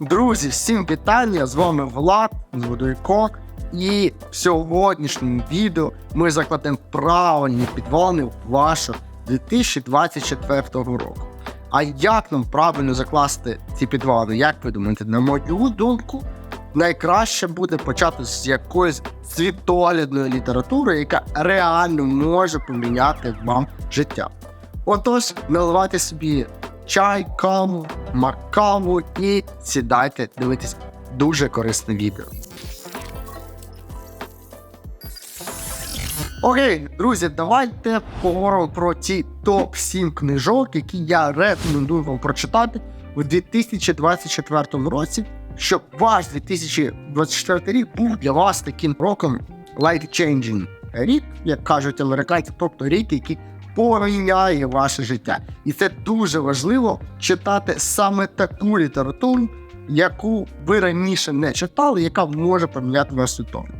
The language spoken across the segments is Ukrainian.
Друзі, всім вітання! З вами Влад з водою І в сьогоднішньому відео ми закладемо правильні підвалини вашого 2024 року. А як нам правильно закласти ці підвалини? Як ви думаєте, на мою думку, найкраще буде почати з якоїсь світоглядної літератури, яка реально може поміняти вам життя. Отож, наливайте собі чай, каву, макаву і сідайте дивитись дуже корисне відео. Окей, друзі, давайте поговоримо про ті топ-7 книжок, які я рекомендую вам прочитати у 2024 році, щоб ваш 2024 рік був для вас таким роком life-changing рік, як кажуть американці, тобто рік, який поміняє ваше життя. І це дуже важливо читати саме таку літературу, яку ви раніше не читали, яка може поміняти ваш світогляд.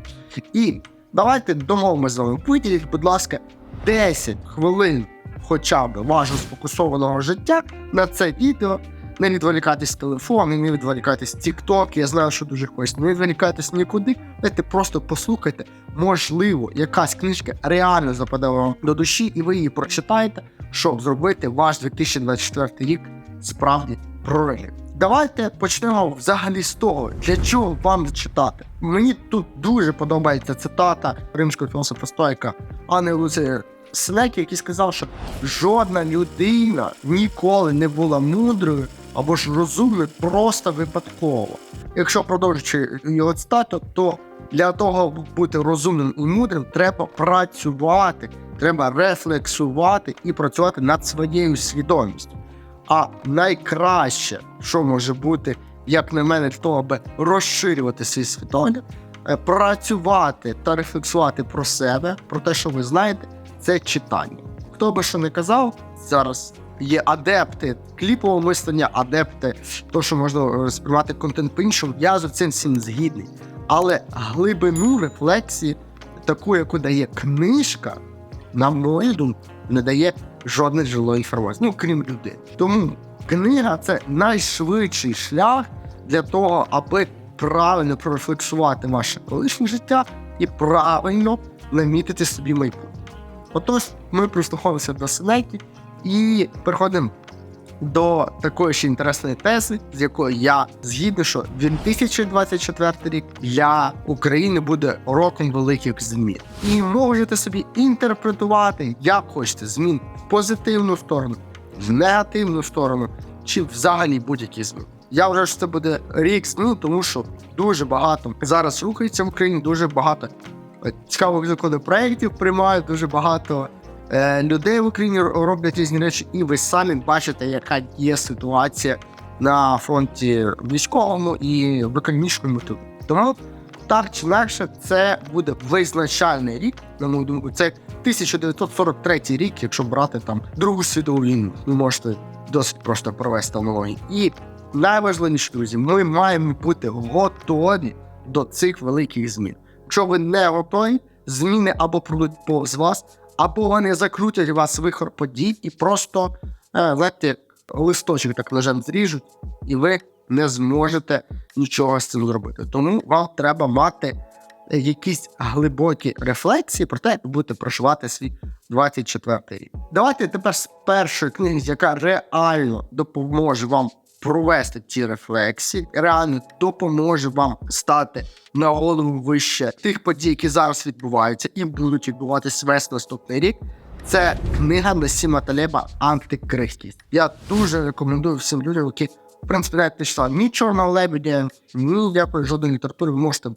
І давайте домовимося з вами. Виділіть, будь ласка, 10 хвилин хоча б вашого сфокусованого життя на це відео. Не відволікайтесь з телефону, не відволікайтесь з TikTok, я знаю, що дуже хочеться. Не відволікайтесь нікуди. Дайте просто послухайте. Можливо, якась книжка реально западе вам до душі, і ви її прочитаєте, щоб зробити ваш 2024 рік справді проривом. Давайте почнемо взагалі з того, для чого вам читати. Мені тут дуже подобається цитата римського філософа Стоїка Анни Луци Сенеки, який сказав, що жодна людина ніколи не була мудрою або ж розумною просто випадково. Якщо продовжуючи його цитату, то для того, аби бути розумним і мудрим, треба працювати, треба рефлексувати і працювати над своєю свідомістю. А найкраще, що може бути, як на мене, для того, аби розширювати свій світогляд, е, працювати та рефлексувати про себе, про те, що ви знаєте, це читання. Хто би що не казав, зараз є адепти кліпового мислення, адепти того, що можна сприймати контент по-іншому. Я з цим всім згідний. Але глибину рефлексії, таку, яку дає книжка, на мою думку, не дає жодної жилої інформації, ну крім людей. Тому книга це найшвидший шлях для того, аби правильно прорефлексувати ваше колишнє життя і правильно намітити собі майбутнє. Отож, ми прислухалися до Сенеки і переходимо до такої ще інтересної тези, з якою я згідний, що 2024 рік для України буде роком великих змін. І можете собі інтерпретувати, як хочете, змін в позитивну сторону, в негативну сторону, чи взагалі будь-які зміни. Я вважаю, що це буде рік змін, тому що дуже багато зараз рухається в Україні, дуже багато е, цікавих законопроєктів приймають, дуже багато людей в Україні роблять різні речі, і ви самі бачите, яка є ситуація на фронті військовому і в економічному тут. Тому так чи інакше, це буде визначальний рік, на мою думку. Це 1943 рік, якщо брати там Другу світову війну, ви можете досить просто провести аналогії. І найважливіше, друзі, ми маємо бути готові до цих великих змін. Якщо ви не готові, зміни або пройдуть повз вас, або вони закрутять вас вихор подій і просто знаєте, листочок так ножем зріжуть, і ви не зможете нічого з цим зробити. Тому вам треба мати якісь глибокі рефлексії про те, як ви будете проживати свій 24 рік. Давайте тепер з першої книги, яка реально допоможе вам провести ці рефлексії, реально допоможе вам стати на голову вище тих подій, які зараз відбуваються і будуть відбуватися весь наступний рік. Це книга Насіма Талеба Антикрихкість. Я дуже рекомендую всім людям, які в принципі навіть не читали ні чорного лебедя, ні ніякої жодної літератури. Ви можете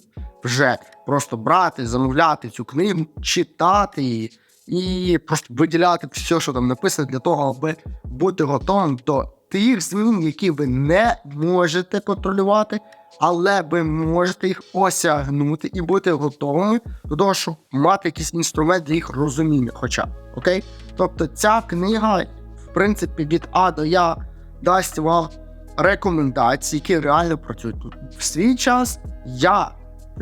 вже просто брати, замовляти цю книгу, читати її і просто виділяти все, що там написано, для того, аби бути готовим до тих змін, які ви не можете контролювати, але ви можете їх осягнути і бути готовими до того, щоб мати якийсь інструмент для їх розуміння. Хоча б, окей? Тобто ця книга, в принципі, від А до Я дасть вам рекомендації, які реально працюють. В свій час я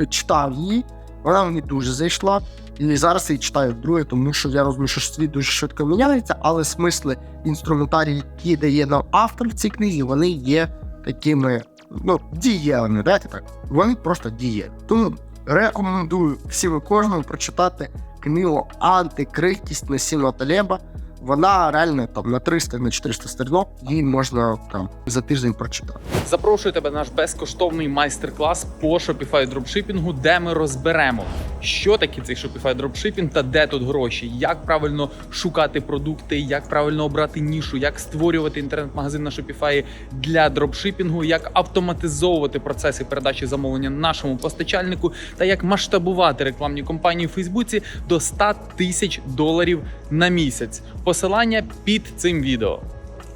читав її, вона мені дуже зайшла. І зараз я читаю вдруге, тому що я розумію, що світ дуже швидко міняється, але смисли інструментарії, які дає нам автор в цій книзі, вони є такими ну, дієвими, дайте так. Вони просто дієві. Тому рекомендую всім і кожному прочитати книгу Антикрихкість Насіма Талеба. Вона реально там на 300 на 400 сторінок, її можна там за тиждень прочитати. Запрошую тебе на наш безкоштовний майстер-клас по Shopify дропшипінгу, де ми розберемо, що таке цей Shopify дропшипінг та де тут гроші, як правильно шукати продукти, як правильно обрати нішу, як створювати інтернет-магазин на Shopify для дропшипінгу, як автоматизовувати процеси передачі замовлення нашому постачальнику та як масштабувати рекламні кампанії в Фейсбуці до 100 тисяч доларів на місяць. Посилання під цим відео.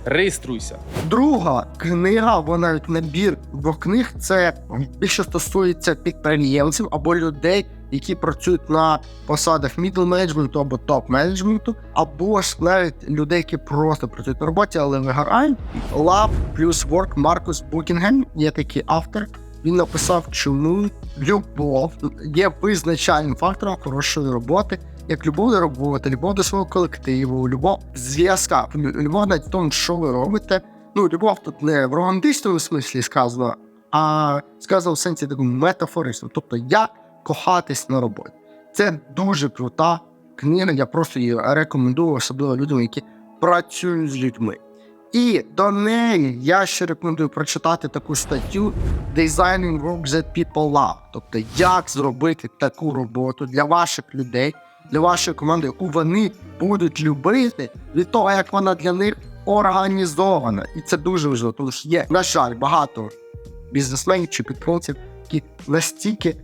Реєструйся. Друга книга, вона навіть набір двох книг. Це більше стосується підприємців або людей, які працюють на посадах мідл менеджменту або топ менеджменту, або ж навіть людей, які просто працюють на роботі, але вигорають. Love плюс Work Маркус Букінгем є такий автор. Він написав, чому любов є визначальним фактором хорошої роботи, як любов до роботи, любов до свого колективу, любов зв'язка, любов в тому, що ви робите. Ну, любов тут не в романтичному смислі сказано, а сказано в сенсі такому метафоричному. Тобто, як кохатись на роботі. Це дуже крута книга. Я просто її рекомендую, особливо людям, які працюють з людьми. І до неї я ще рекомендую прочитати таку статтю Designing Work That People Love. Тобто, як зробити таку роботу для ваших людей, для вашої команди, яку вони будуть любити від того, як вона для них організована. І це дуже важливо, тому що є, на жаль, багато бізнесменів чи підприємців, які настільки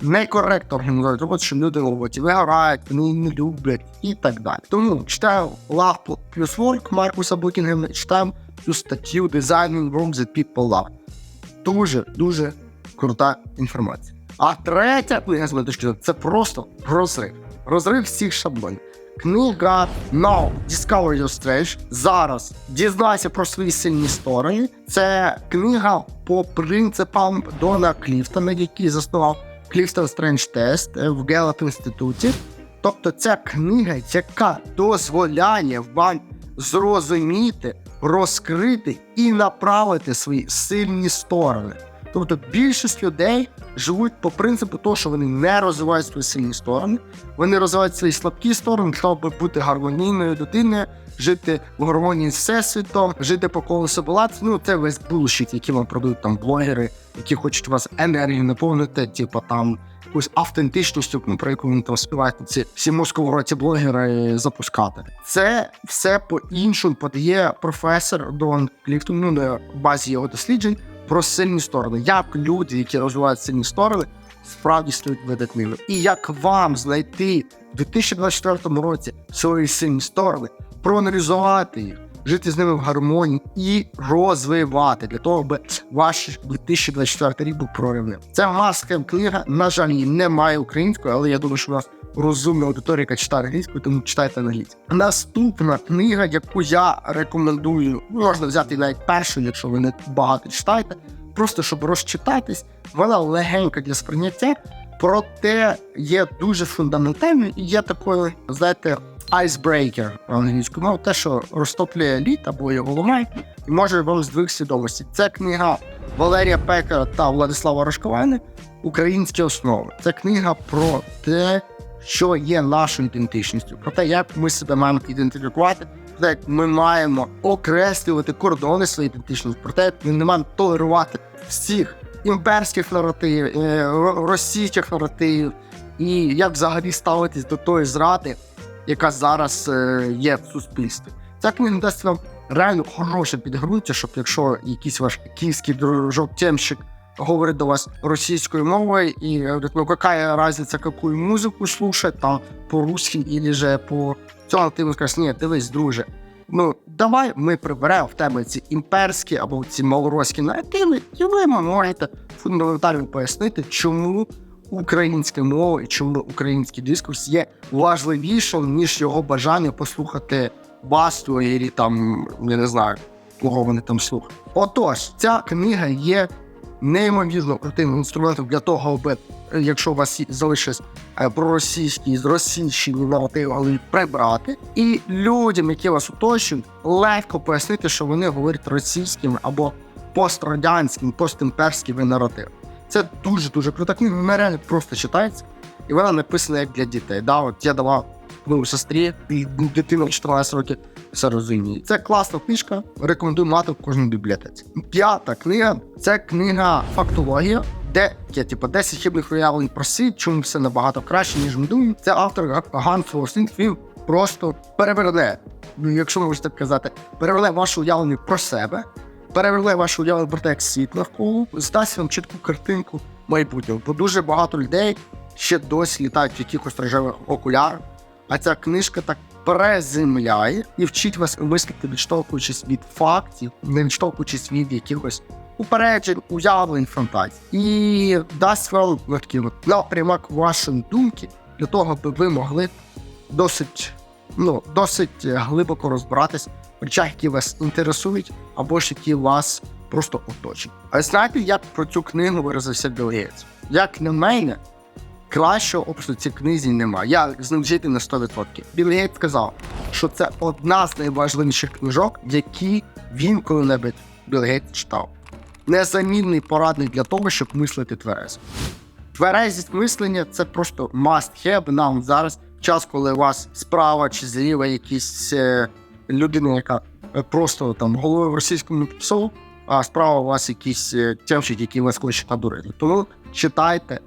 некоректно організують роботу, що люди роботі вигорають, вони не люблять і так далі. Тому читаю Love плюс Work Маркуса Букінгема, читаю цю статтю Designing Work That People Love. Дуже, дуже крута інформація. А третя книга з точки зору, це просто розрив. Розрив всіх шаблонів. Книга Now Discover Your Strength. Зараз дізнайся про свої сильні сторони. Це книга по принципам Дона Кліфтона, який заснував Clifton Strange Test в Гелап інституті. Тобто, це книга, яка дозволяє вам зрозуміти, розкрити і направити свої сильні сторони. Тобто більшість людей живуть по принципу того, що вони не розвивають свої сильні сторони, вони розвивають свої слабкі сторони, щоб бути гармонійною людиною, жити в гармонії з всесвітом, жити по колесу балансу. Ну це весь булшіт, який вам продають там блогери, які хочуть вас енергію наповнити, типу там якусь автентичністю, ну, про яку вони там співають ці всі московороті блогери запускати. Це все по-іншому подає професор Дон Кліфтон, ну на базі його досліджень про сильні сторони, як люди, які розвивають сильні сторони, справді стають видатними. І як вам знайти в 2024 році свої сильні сторони, проаналізувати їх, жити з ними в гармонії і розвивати для того, аби ваш 2024 рік був проривним. Це маска книга. На жаль, її немає українською, але я думаю, що у нас розумна аудиторія, яка читає англійською, тому читайте англійською. Наступна книга, яку я рекомендую, можна взяти навіть першу, якщо ви не багато читаєте, просто щоб розчитатись. Вона легенька для сприйняття, проте є дуже фундаментальною і є такою, знаєте, icebreaker англійською мовою, те, що розтоплює лід або його ламає, і може вам здвиг свідомості. Це книга Валерія Пекара та Владислава Рожковани Українські основи. Це книга про те, що є нашою ідентичністю, про те, як ми себе маємо ідентифікувати, про те, як ми маємо окреслювати кордони своєї ідентичності, про те, як ми не маємо толерувати всіх імперських наративів, е, російських наративів, і як взагалі ставитись до тої зради, яка зараз е, є в суспільстві. Ця книга дасть вам реально хороше підґрунтя, щоб якщо якийсь ваш київський дружок темщик говорить до вас російською мовою і говорить, ну яка разниця, яку музику слушать, там по-русски или же по цьому ти скажеш, ні, дивись, друже. Ну, давай ми приберемо в тебе ці імперські або ці малоросійські наративи, і ви можете фундаментально пояснити, чому українська мова і чому український дискурс є важливішим, ніж його бажання послухати басту і там, я не знаю, кого вони там слухають. Отож, ця книга є неймовірно крутим інструментом для того, аби е, якщо у вас залишились е, проросійські зросійщені наративи, прибрати, і людям, які вас оточують, легко пояснити, що вони говорять російським або пострадянський, постімперський наратив. Це дуже дуже крута книга, вона реально просто читається, і вона написана як для дітей. Да, от я давав ну, сестрі, і дитина в 14 років все розуміє. Це класна книжка, рекомендую мати в кожній бібліотеці. П'ята книга це книга фактологія. Де є типу 10 хибних уявлень про світ, чому все набагато краще, ніж ми думаємо. Це автор Ган Флорсінг. Він просто переверне, ну, якщо можете так казати, переверне ваше уявлення про себе, переверне ваше уявлення про те, як світ навколо, здасть вам чітку картинку майбутнього. Бо дуже багато людей ще досі літають в якихось рожевих окулярах, а ця книжка так приземляє і вчить вас мислити, відштовхуючись від фактів, не відштовхуючись від якихось упереджень, уявлень, фантазій. І дасть вам такий напрямок вашої думки для того, аби ви могли досить, ну, досить глибоко розбиратись речах, які вас інтересують, або ж які вас просто оточують. А знаєте, як про цю книгу виразився Гейтс? Як на мене, кращого опису цій книзі немає. Я з ним жити на 100%. Білл Гейтс сказав, що це одна з найважливіших книжок, які він коли-небудь Гейтс читав. Незамінний порадник для того, щоб мислити тверезо. Тверезість мислення це просто must have нам зараз, час, коли у вас справа чи зліва якісь е, людина, яка е, просто там головою в російському псу, а справа у вас якийсь е, тямчик, який вас хоче надурити. Тому читайте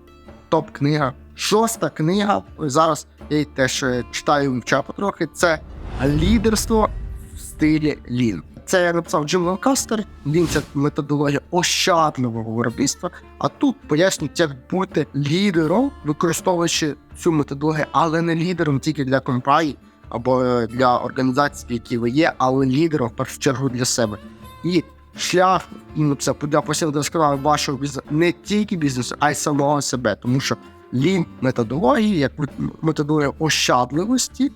топ-книга. Шоста книга. Зараз я її теж е, читаю вивчаю потрохи. Це лідерство в стилі Лін. Це я написав Джим Ланкастер. Лін це методологія ощадливого виробництва. А тут пояснюють, як бути лідером, використовуючи цю методологію, але не лідером тільки для компанії або е, для організацій, які ви є, але лідером в першу чергу для себе. І шлях ну, це для посилення досконалення вашого бізнесу не тільки бізнесу, а й самого себе, тому що лін методології, як методологія ощадливості,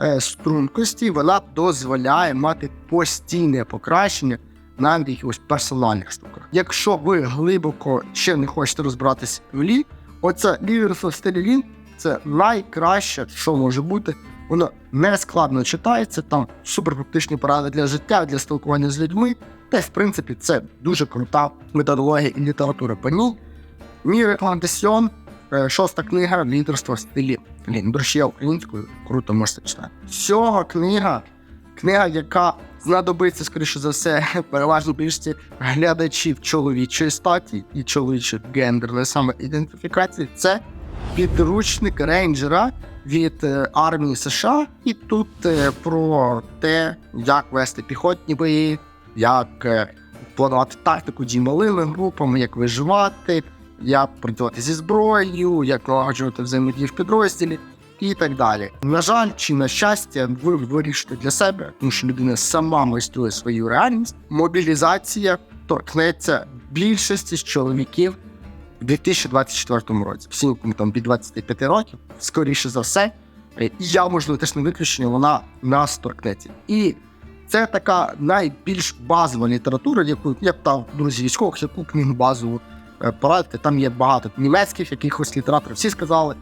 е, стрункості, вона дозволяє мати постійне покращення на якихось персональних штуках. Якщо ви глибоко ще не хочете розбиратися в лін, оце лідерство в стилі лін це найкраще, що може бути. Воно не складно читається, там суперпрактичні поради для життя, для спілкування з людьми. Та в принципі, це дуже крута методологія і література по ній. Мій рекомендасьон, е, шоста книга лідерство в стилі. Блін, до українською круто можете читати. Сьога книга, книга, яка знадобиться, скоріше за все, переважно більшості глядачів чоловічої статі і чоловічої гендерної саме ідентифікації. Це підручник рейнджера від е, армії США, і тут е, про те, як вести піхотні бої, як е, планувати тактику дій малими групами, як виживати, як працювати зі зброєю, як налагоджувати взаємодію в підрозділі і так далі. На жаль, чи на щастя, ви вирішите для себе, тому що людина сама майструє свою реальність. Мобілізація торкнеться більшості з чоловіків в 2024 році. Всім, кому там від 25 років, скоріше за все, е, і я, можливо, теж не виключення, вона нас торкнеться. І це така найбільш базова література, яку я б там, друзі, військових, яку книгу базову е, порадити. Там є багато німецьких якихось літераторів. Всі сказали,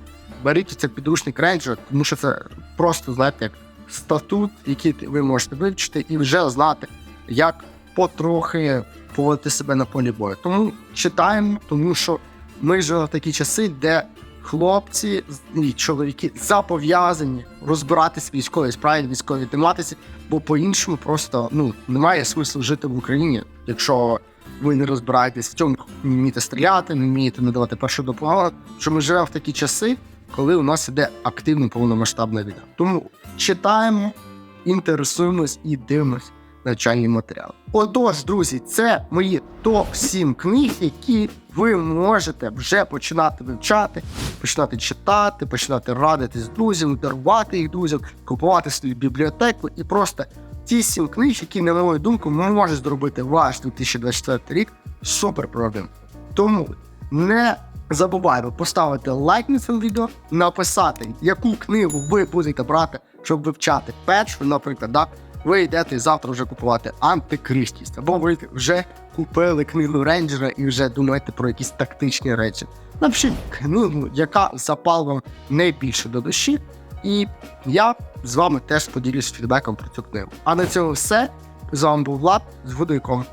беріть це підручник рейнджер, тому що це просто, знаєте, як статут, який ви можете вивчити і вже знати, як потрохи поводити себе на полі бою. Тому читаємо, тому що ми живемо в такі часи, де хлопці і чоловіки зобов'язані розбиратися в військовій справі, військовій тематиці, бо по-іншому просто ну немає смислу жити в Україні, якщо ви не розбираєтесь в цьому, не вмієте стріляти, не вмієте надавати першу допомогу. Що ми живемо в такі часи, коли у нас іде активна повномасштабна війна. Тому читаємо, інтересуємось і дивимось навчальні матеріали. Отож, друзі, це мої топ-7 книг, які ви можете вже починати вивчати, починати читати, починати радити з друзями, дарувати їх друзям, купувати свою бібліотеку і просто ті сім книг, які, на мою думку, можуть зробити ваш 2024 рік супер правдивим. Тому не забувайте поставити лайк на це відео, написати, яку книгу ви будете брати, щоб вивчати першу, наприклад, да? Ви йдете завтра вже купувати антикрихтість, або ви вже купили книгу рейнджера і вже думаєте про якісь тактичні речі. Напишіть книгу, яка запала найбільше до душі, і я з вами теж поділюсь фідбеком про цю книгу. А на цьому все. З вами був Влад з Гудойком.